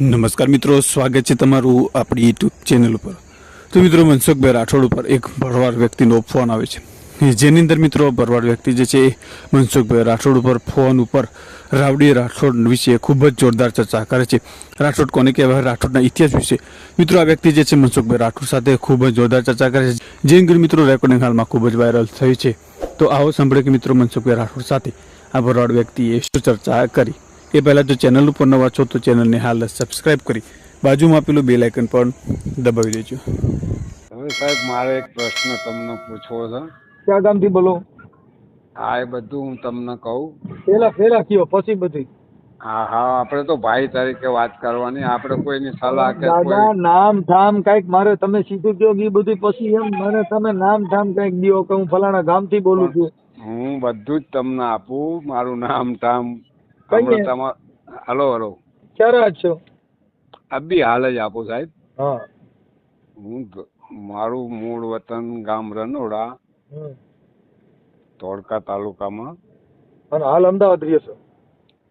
નમસ્કાર મિત્રો, સ્વાગત છે તમારું આપણી યુટ્યુબ ચેનલ ઉપર. તો મિત્રો, મનસુખભાઈ રાઠોડ ઉપર એક ભરવાડ વ્યક્તિનો ફોન આવે છે. જેની અંદર મિત્રો, ભરવાડ વ્યક્તિ જે છે એ મનસુખભાઈ રાઠોડ ઉપર ફોન ઉપર રાવડી રાઠોડ વિશે ખૂબ જ જોરદાર ચર્ચા કરે છે. રાઠોડ કોને કહેવાય? રાઠોડના ઇતિહાસ વિશે. મિત્રો, આ વ્યક્તિ જે છે, મનસુખભાઈ રાઠોડ સાથે ખૂબ જ જોરદાર ચર્ચા કરે છે. જે અંગે મિત્રો રેકોર્ડિંગ હાલમાં ખૂબ જ વાયરલ થઈ છે. તો આવો સાંભળે કે મિત્રો, મનસુખભાઈ રાઠોડ સાથે આ ભરવાડ વ્યક્તિએ શું ચર્ચા કરી. એ પહેલાં જો ચેનલ ઉપર નવા છો તો ચેનલને હાલ સબસ્ક્રાઇબ કરી બાજુમાં પેલું બેલ આઇકન પણ દબાવી દેજો. હવે સાહેબ મારે એક પ્રશ્ન તમને પૂછવો છે. ક્યાં ગામથી બોલો? હા એ બધું હું તમને કહું. પેલા પેલા કયો પછી બધી. હા હા આપણે તો ભાઈ તરીકે વાત કરવાની આપણે કોઈની સલાહ કે દાદા નામ ઠામ કંઈક મારે તમે સીધું કયો કે ઈ બધું પછી એમ મને તમે નામ ઠામ કંઈક દો કે હું ફલાણા ગામથી બોલું છું. હું બધું જ તમને આપું મારું નામ ટામ હલો હલો. ક્યારે છો? અબી હાલ જ આપો સાહેબ. હા. હું મારું મૂળ વતન ગામ રનોડા. ધોળકા તાલુકામાં. અને હાલ અમદાવાદ રહ્યો છો?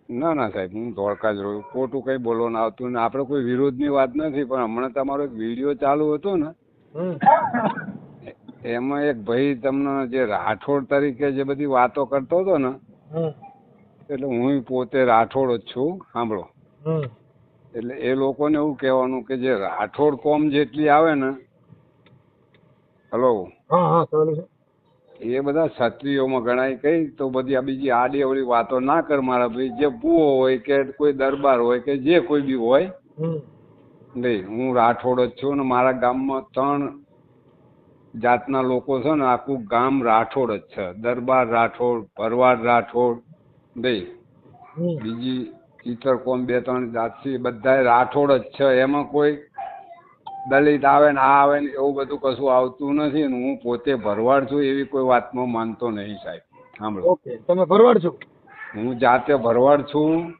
ના ના સાહેબ હું ધોળકા જ રહ્યો ખોટું કંઈ બોલવાનું આવતું ને આપણે કોઈ વિરોધની વાત નથી પણ હમણાં તમારો એક વીડિયો ચાલુ હતો ને એમાં એક ભાઈ તમને જે રાઠોડ તરીકે જે બધી વાતો કરતો હતો ને. એટલે હું પોતે રાઠોડ જ છું સાંભળો. એટલે એ લોકોને એવું કહેવાનું કે જે રાઠોડ કોમ જેટલી આવે ને હલો. એ બધા ક્ષત્રિયોમાં ગણાય કઈ તો બધી આ બીજી આડી અવળી વાતો ના કર મારા ભાઈ. જે ભૂવો હોય કે કોઈ દરબાર હોય કે જે કોઈ બી હોય નહીં હું રાઠોડ જ છું ને મારા ગામમાં ત્રણ જાતના લોકો છે ને આખું ગામ રાઠોડ જ છે. દરબાર રાઠોડ ભરવાડ રાઠોડ હમ. બીજી ઈતર કોમ બે ત્રણ જાત છે બધાય રાઠોડ જ છે. એમાં કોઈ દલિત આવે ને આ આવે ને એવું બધું કશું આવતું નથી ને હું પોતે ભરવાડ છું એવી કોઈ વાતમાં માનતો નહીં સાહેબ. સાંભળો. તમે ભરવાડ છો? હું જાતે ભરવાડ છું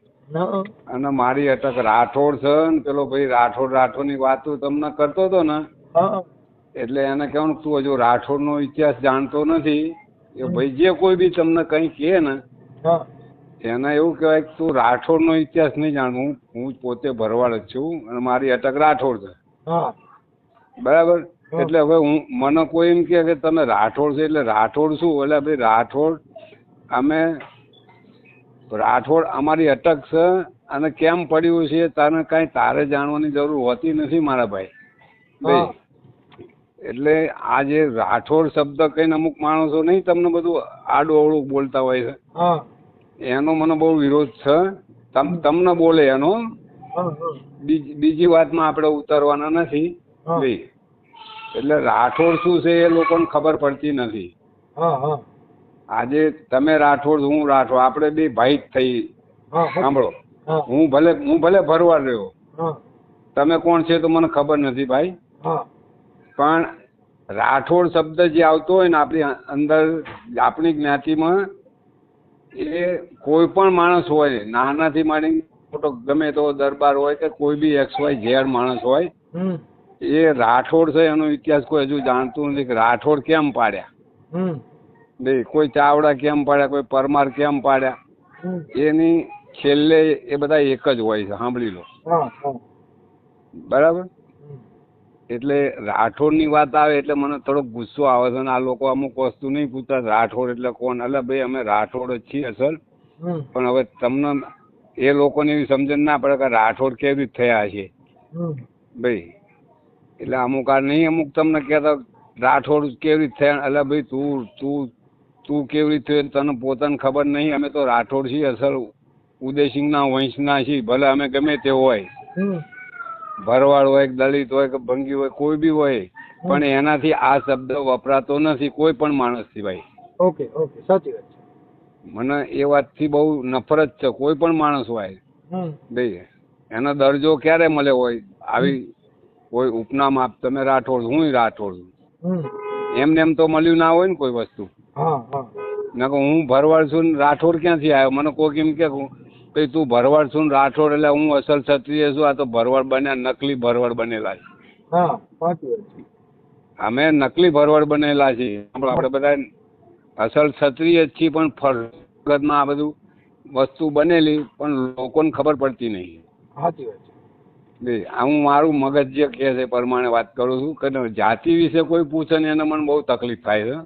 અને મારી અટક રાઠોડ છે ને પેલો ભાઈ રાઠોડ રાઠોડની વાત તમને કરતો હતો ને એટલે એને કહેવાનું તું હજુ રાઠોડ નો ઇતિહાસ જાણતો નથી. એ ભાઈ જે કોઈ બી તમને કઈ કહે ને એને એવું કહેવાય કે તું રાઠોડનો ઇતિહાસ નહીં જાણવું હું પોતે ભરવાડ જ છું અને મારી અટક રાઠોડ છે. બરાબર? એટલે હવે હું મને કોઈ એમ કે તમે રાઠોડ છે એટલે રાઠોડ શું? એટલે ભાઈ રાઠોડ અમે રાઠોડ અમારી અટક છે અને કેમ પડ્યું છે તને કાંઈ તારે જાણવાની જરૂર હોતી નથી મારા ભાઈ. એટલે આ જે રાઠોડ શબ્દ કહીને અમુક માણસો નહીં તમને બધું આડું અવળું બોલતા હોય છે. એનો મને બહુ વિરોધ છે. તમ તમને બોલે એનો. બીજી વાતમાં આપણે ઉતરવાના નથી. એટલે રાઠોડ શું છે એ લોકોને ખબર પડતી નથી. આજે તમે રાઠોડ હું રાઠોડ આપણે બે ભાઈ જ થઈ. સાંભળો. હું. ભલે હું ભલે ભરવા રહ્યો તમે કોણ છે તો મને ખબર નથી ભાઈ. પણ રાઠોડ શબ્દ જે આવતો હોય ને આપણી અંદર આપણી જ્ઞાતિમાં એ કોઈ પણ માણસ હોય નાનાથી માંડીને મોટો ગમે તો દરબાર હોય કે કોઈ બી એક્સ વાય ઝેડ માણસ હોય એ રાઠોડ છે એનો ઇતિહાસ કોઈ હજુ જાણતું નથી કે રાઠોડ કેમ પાડ્યા? હમ. બે કોઈ ચાવડા કેમ પાડ્યા કોઈ પરમાર કેમ પાડ્યા? એની છેલ્લે એ બધા એક જ હોય છે સાંભળી લો. બરાબર. એટલે રાઠોડની વાત આવે એટલે મને થોડોક ગુસ્સો આવે છે અને આ લોકો અમુક વસ્તુ નહીં પૂછતા રાઠોડ એટલે કોણ? એટલે ભાઈ અમે રાઠોડ જ છીએ સર પણ હવે તમને એ લોકોને એવી સમજણ ના પડે કે રાઠોડ કેવી રીતે થયા છે. ભાઈ એટલે અમુક આ નહીં અમુક તમને કહેતા રાઠોડ કેવી રીતે થયા એટલે ભાઈ તું તું તું કેવી રીતે થયો તને પોતાને ખબર નહીં અમે તો રાઠોડ છીએ અસલ ઉદયસિંહના વંશના છીએ ભલે અમે ગમે તે હોય. ભરવાડ હોય કે દલિત હોય કે ભંગી હોય કોઈ બી હોય પણ એનાથી આ શબ્દ વપરાતો નથી કોઈ પણ માણસ સિવાય. ઓકે ઓકે સાચી વાત છે. મને એ વાતથી બહુ નફરત છે કોઈ પણ માણસ હોય ભાઈ એનો દરજ્જો ક્યારે મળે હોય આવી કોઈ ઉપનામ આપ તમે રાઠોડ હું રાઠોડ છું. એમ એમને એમ તો મળ્યું ના હોય ને કોઈ વસ્તુ. હા હા. ભરવાડ છું ને રાઠોડ ક્યાંથી આવ્યો? મને કોઈ એમ કે તું ભરવાડ છું ને રાઠોડ એટલે હું અસલ ક્ષત્રિય છું. આ તો ભરવાડ બન્યા નકલી ભરવાડ બનેલા છે. અમે નકલી ભરવાડ બનેલા છીએ. આપણે બધા અસલ ક્ષત્રિય જ છીએ પણ ફરગતમાં આ બધું વસ્તુ બનેલી પણ લોકોને ખબર પડતી નહીં. સાચી વાત હું મારું મગજ જે કહે છે પ્રમાણે વાત કરું છું. કે જાતિ વિશે કોઈ પૂછે ને એને મને બહુ તકલીફ થાય છે.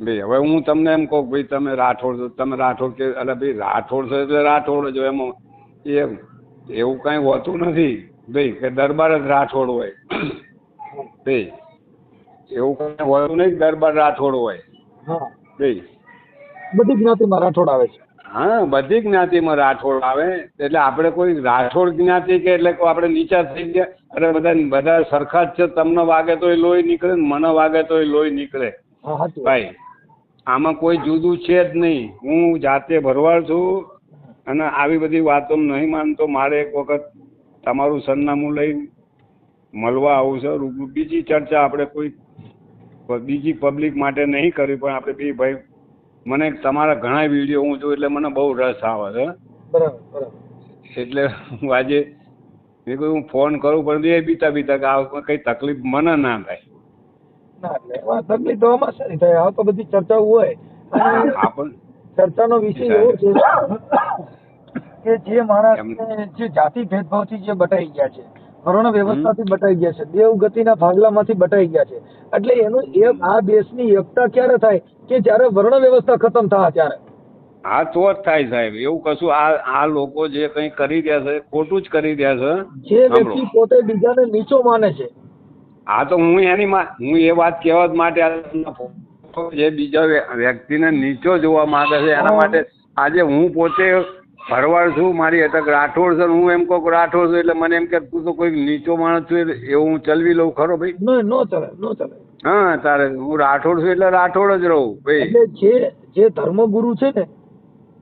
બે હવે હું તમને એમ કહું ભાઈ તમે રાઠોડ છો તમે રાઠોડ કે અરે ભાઈ રાઠોડ છો એટલે રાઠોડ જ એમાં. એ એવું કાંઈ હોતું નથી ભાઈ કે દરબાર જ રાઠોડ હોય. ભાઈ એવું કાંઈ હોતું નહીં દરબાર રાઠોડ હોય. ભાઈ. બધી જ્ઞાતિમાં રાઠોડ આવે છે. હા બધી જ્ઞાતિમાં રાઠોડ આવે એટલે આપણે કોઈ રાઠોડ જ્ઞાતિ કે એટલે આપણે નીચા થઈ ગયા અરે બધા બધા સરખા જ છે તમને વાગે તોય લોહી નીકળે ને મને વાગે તો એ લોહી નીકળે. ભાઈ આમાં કોઈ જુદું છે જ નહીં. હું જાતે ભરવાડ છું અને આવી બધી વાતો નહીં માનતો. મારે એક વખત તમારું સરનામું લઈ મળવા આવું છે. રૂબરૂ બીજી ચર્ચા આપણે કોઈ બીજી પબ્લિક માટે નહીં કરવી પણ આપણે બી ભાઈ મને તમારા ઘણા વીડિયો હું જોઉં એટલે મને બહુ રસ આવે છે. બરાબર બરાબર. એટલે હું આજે મેં કહ્યું હું ફોન કરું પણ એ બીતા બીતા કે આ કંઈ તકલીફ મને ના થાય. ના એટલે તકલીફ તો આમાં શેની થાય. આ તો બધી ચર્ચાઓ હોય. ચર્ચાનો વિષય એવો છે કે જે માણસને જે જાતિ ભેદભાવથી જે બટાઈ ગયા છે વર્ણ વ્યવસ્થાથી બટાઈ ગયા છે દેવ ગતિના ભાગલામાંથી બટાઈ ગયા છે. એટલે એનું એ આ દેશની એકતા ક્યારે થાય કે જ્યારે વર્ણ વ્યવસ્થા ખતમ થાય ત્યારે? હા તો જ થાય સાહેબ. એવું કશું આ આ લોકો જે કંઈ કરી રહ્યા છે ખોટું જ કરી રહ્યા છે. જે વ્યક્તિ પોતે બીજાને નીચો માને છે. હા તો હું એની હું એ વાત કહેવા જ માટે. જે બીજા વ્યક્તિને નીચો જોવા માંગે છે એના માટે આજે હું પોતે ભરવાડ છું મારી અટક રાઠોડ છે હું એમ કહું કે રાઠોડ છું એટલે મને એમ કે તું તો કોઈ નીચો માણસ છું એટલે એવું હું ચલવી લઉં ખરો ભાઈ? નો ચલે નો ચલે હા તારે હું રાઠોડ છું એટલે રાઠોડ જ રહું ભાઈ. એટલે જે જે ધર્મગુરુ છે ને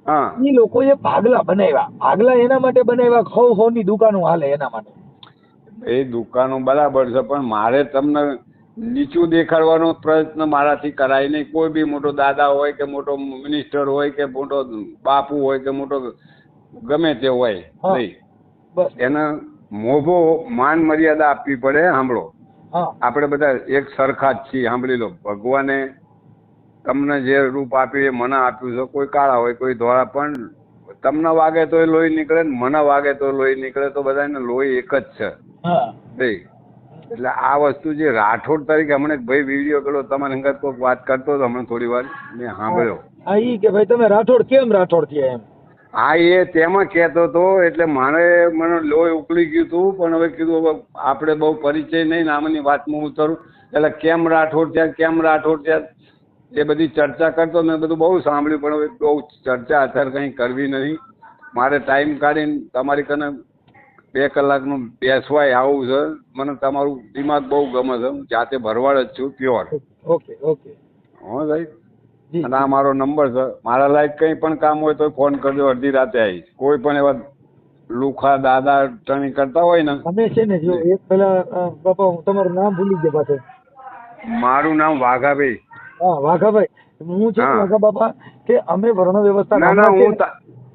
હા. એ લોકોએ ભાગલા બનાવ્યા. ભાગલા એના માટે બનાવ્યા ખો ખો ની દુકાનો હાલે એના માટે. એ દુકાનો બરાબર છે પણ મારે તમને નીચું દેખાડવાનો પ્રયત્ન મારાથી કરાય નહીં. કોઈ બી મોટો દાદા હોય કે મોટો મિનિસ્ટર હોય કે મોટો બાપુ હોય કે મોટો ગમે તે હોય નહીં. એને મોભો માન મર્યાદા આપવી પડે સાંભળો. આપણે બધા એક સરખા જ છીએ સાંભળી લો. ભગવાને તમને જે રૂપ આપ્યું એ મને આપ્યું છે. કોઈ કાળા હોય કોઈ ધોળા પણ તમને વાગે તો એ લોહી નીકળે ને મને વાગે તો લોહી નીકળે તો બધાને લોહી એક જ છે. એટલે આ વસ્તુ જે રાઠોડ તરીકે હમણાં ભાઈ વીડિયો પેલો તમારી અંગત કોઈક વાત કરતો હતો હમણાં થોડી વાર મેં સાંભળ્યો. હા ઈ કે ભાઈ તમે રાઠોડ કેમ રાઠોડ થયા એમ? હા એ તેમાં કહેતો હતો એટલે મારે મને લોહી ઉકળી ગયું હતું પણ હવે કીધું હવે આપણે બહુ પરિચય નહીં નામની વાતમાં ઉતરું. એટલે કેમ રાઠોડ થયા કેમ રાઠોડ થયા એ બધી ચર્ચા કરતો મેં બધું બહુ સાંભળ્યું પણ હવે બહુ ચર્ચા અત્યારે કંઈ કરવી નહીં. મારે ટાઈમ કાઢીને તમારી કને બે કલાકનું બેસવાય આવું છે. મને તમારું દિમાગ બહુ ગમે છે. હું જાતે ભરવાડ જ છું પ્યોર. Okay okay. હો સાહેબ અને આ મારો નંબર છે. મારા લાયક કંઈ પણ કામ હોય તો ફોન કરજો અડધી રાતે આવીશ. કોઈ પણ એવા લુખા દાદા ટણી કરતા હોય ને. તમે છે ને જો એક પેલા બાપા હું તમારું નામ ભૂલી ગયો પાછું. મારું નામ વાઘાભાઈ. હા વાઘાભાઈ. હું છે વાઘા બાપા કે અમે વર્ણ વ્યવસ્થા ના ના હું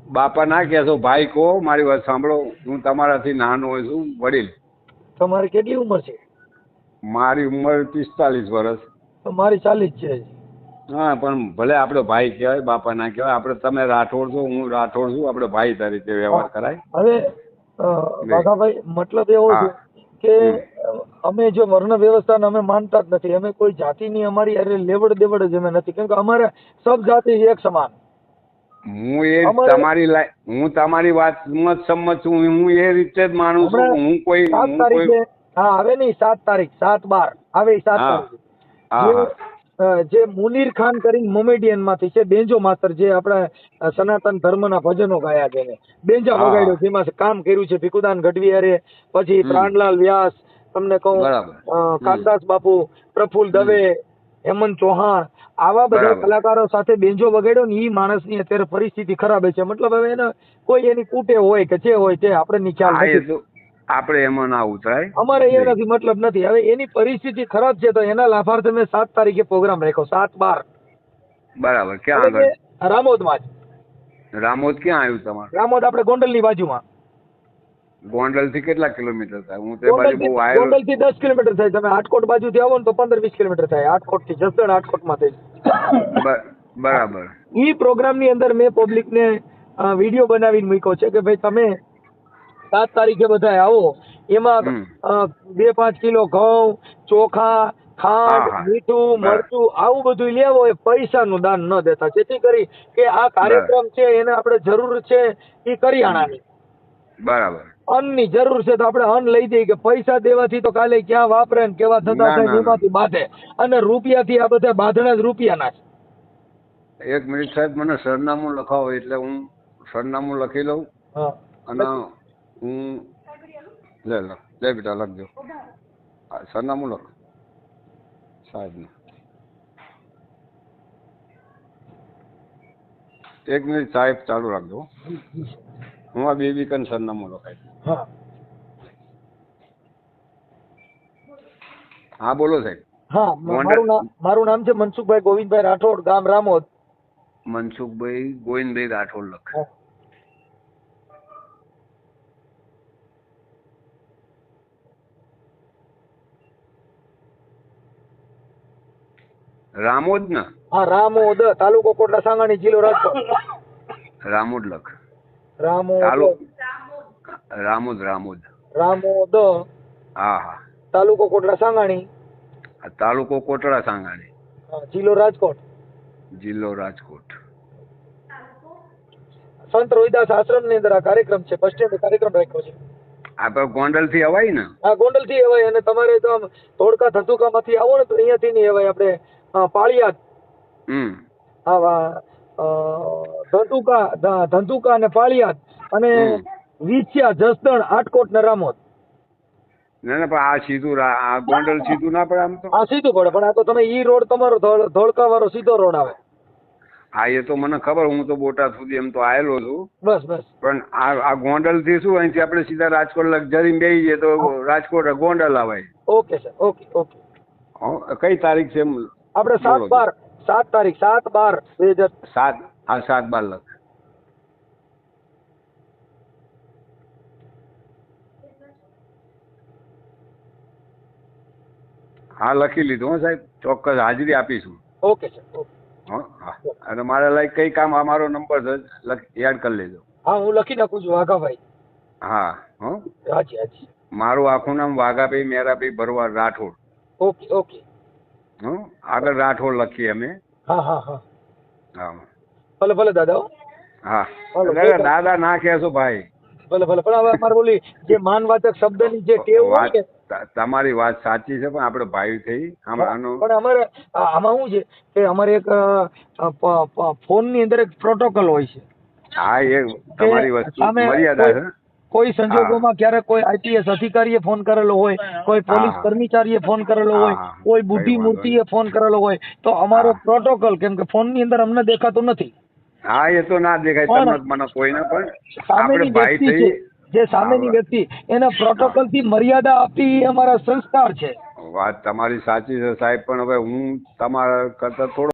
બાપા ના કહેશો ભાઈ કહો મારી વાત સાંભળો હું તમારાથી નાનો હોય છું વડીલ. તમારી કેટલી ઉંમર છે? મારી ઉંમર પિસ્તાલીસ વર્ષ. તો મારી ચાલીસ છે હા પણ ભલે આપણે ભાઈ કહેવાય બાપા ના કહેવાય આપણે તમે રાઠોડ છો હું રાઠોડ છું આપણે ભાઈ તરીકે વ્યવહાર કરાય. હવે અ, મતલબ એવો છે કે અમે જો વર્ણ વ્યવસ્થાને અમે માનતા જ નથી. અમે કોઈ જાતિની અમારી અરે લેવડ દેવડ જ અમે નથી. કેમ કે અમારે સબ જાતિ એક સમાન. હું એ તમારી હું તમારી વાતમાં સંમત છું હું એ રીતે જ માનું છું હું કોઈ સાત તારીખે હા આવે નહીં સાત તારીખ સાત બાર આવે સાત. જે, મુનીર ખાન કરીને મોમેડિયનમાંથી છે બેન્જો માસ્તર જે આપણા સનાતન ધર્મના ભજનો ગાયા છે. બેન્જા વગાડ્યો જેમાં કામ કર્યું છે ભીખુદાન ગઢવી અરે પછી. પ્રાણલાલ વ્યાસ તમને કહું. કાનદાસ બાપુ પ્રફુલ્લ દવે હેમંત ચૌહાણ આવા બધા કલાકારો સાથે બેન્જો વગાડ્યો ને એ માણસની અત્યારે પરિસ્થિતિ ખરાબ છે. મતલબ હવે એને કોઈ એની કૂટે હોય કે જે હોય તે આપણે ખ્યાલ એ નથી. આપણે એમાં ના ઉતરાય. અમારે એનાથી મતલબ નથી. હવે એની પરિસ્થિતિ ખરાબ છે તો એના લાભાર્થે મેં સાત તારીખે પ્રોગ્રામ રાખ્યો સાત બાર. બરાબર ક્યાં આગળ? રામોદમાં જ. રામોદ ક્યાં આવ્યું તમારું? રામોદ આપણે ગોંડલની બાજુમાં. ગોંડલથી કેટલા કિલોમીટર થાય? હું તે બાજુ બહુ આવ્યો ગોંડલથી 10 કિલોમીટર થાય. તમે આટકોટ બાજુથી આવો ને તો પંદર વીસ કિલોમીટર થાય. આટકોટથી જસદણ આટકોટમાં થઈ બરાબર. ઈ પ્રોગ્રામની અંદર મેં પબ્લિક ને વીડિયો બનાવીને મૂક્યો છે કે ભાઈ તમે સાત તારીખે બધા આવો. એમાં બે પાંચ કિલો ઘઉં ચોખા ખાંડ. મીઠું મરચું આવું બધું લેવો એ પૈસાનું દાન ન દેતા. જેથી કરી કે આ કાર્યક્રમ છે એને આપણે જરૂર છે એ કરિયાણાની બરાબર. અન્નની જરૂર છે તો આપણે અન્ન લઈ જઈએ કે પૈસા દેવાથી તો કાલે ક્યાં વાપરે ને કેવા થતા થાય એમાંથી બાંધે. અને રૂપિયાથી આ બધા બાંધણા જ રૂપિયાના છે એક મિનિટ સાહેબ મને સરનામું લખાવો એટલે હું સરનામું લખી લઉં. અને હું લે લો લે બેટા લખજો. સરનામું લખ. સાહેબનું એક મિનિટ સાહેબ ચાલુ રાખજો. હું આ બેબી કન સરનામું લખાય હા. હા બોલો સાહેબ. હા મારું નામ મારું નામ છે મનસુખભાઈ ગોવિંદભાઈ રાઠોડ ગામ રામોદ. મનસુખભાઈ ગોવિંદભાઈ રાઠોડ લખ. રામોદ ને? હા રામોદ તાલુકો કોટડા સાંગાણી જિલ્લો રાજકોટ. રામોદ લખ. રામોદ. રામોદ રામોદ. રામોદ. હા હા. તાલુકો કોટડા સાંગાણી. તાલુકો કોટડા સાંગાણી. જિલ્લો રાજકોટ. જિલ્લો રાજકોટ. સંત રોહિદાસ આશ્રમની અંદર આ કાર્યક્રમ છે બસ સ્ટેન્ડ કાર્યક્રમ રાખ્યો છે. આપણે ગોંડલથી અવાય ને? આ ગોંડલથી અવાય અને તમારે તો આમ ધોળકા ધંધુકા માંથી આવો ને તો અહીંયાથી નહીં અવાય આપણે પાળિયાદ. હમ. આવા અ, ધંધુકા ધંધુકા અને પાળિયાદ. અને. વિછિયા જસદણ આટકોટ ને રામોદ. ના ના પણ આ સીધું આ ગોંડલ સીધું ના પડે આમ તો? આ સીધું પડે પણ આ તો તમે ઈ રોડ તમારો ધોળકા વાળો સીધો રોડ આવે. હા એ તો મને ખબર હું તો બોટાદ સુધી એમ તો આવેલો છું. બસ બસ. પણ આ આ ગોંડલથી શું અહીંથી આપણે સીધા રાજકોટ લક્ઝરી બેસી જઈએ તો રાજકોટ ગોંડલ આવે. Okay sir. Okay okay. કઈ તારીખ છે આપણે સાત બાર સાત તારીખ સાત બાર બે હજાર સાત હા સાત બાર લખ. હા લખી લીધું હો સાહેબ. ચોક્કસ હાજરી આપીશું. Okay sir. ઓકે. હં, હા. અને મારે લાઈક કઈ કામ આ મારો નંબર યાદ કરી લેજો. હા હું લખી નાખું છું વાઘાભાઈ. હા હં. હાજી હાજી. મારું આખું નામ વાઘાભાઈ મેરાભાઈ ભરવાડ રાઠોડ. Okay okay. હં આગળ રાઠોડ લખીએ અમે. હા હા હા. હા. ભલે ભલે દાદા હા. દાદા ના કહેશો ભાઈ. ભલે ભલે. પણ હવે અમારે બોલી જે માનવાચક શબ્દની જે ટેવ હોય વાત તમારી વાત સાચી છે પણ આપણે ભાઈ થઈ. આમ પણ અમારે આમાં શું છે કે અમારે એક ફોનની અંદર એક પ્રોટોકોલ હોય છે. હા એ તમારી વસ્તુ સામે મર્યાદા છે. કોઈ- સંજોગોમાં ક્યારેક કોઈ આઈપીએસ અધિકારીએ ફોન કરેલો હોય કોઈ પોલીસ. કર્મચારીએ ફોન કરેલો હોય કોઈ બુદ્ધિ મૂર્તિએ ફોન કરેલો હોય તો અમારો. પ્રોટોકોલ કેમ કે ફોનની અંદર અમને દેખાતો નથી. હા એ તો ના દેખાય તમને મને કોઈને પણ આપણે ભાઈ થઈ જે સામેની વ્યક્તિ એને પ્રોટોકોલથી મર્યાદા આપી એ અમારા સંસ્કાર છે. વાત તમારી સાચી છે સાહેબ પણ હવે હું તમારા કરતા થોડો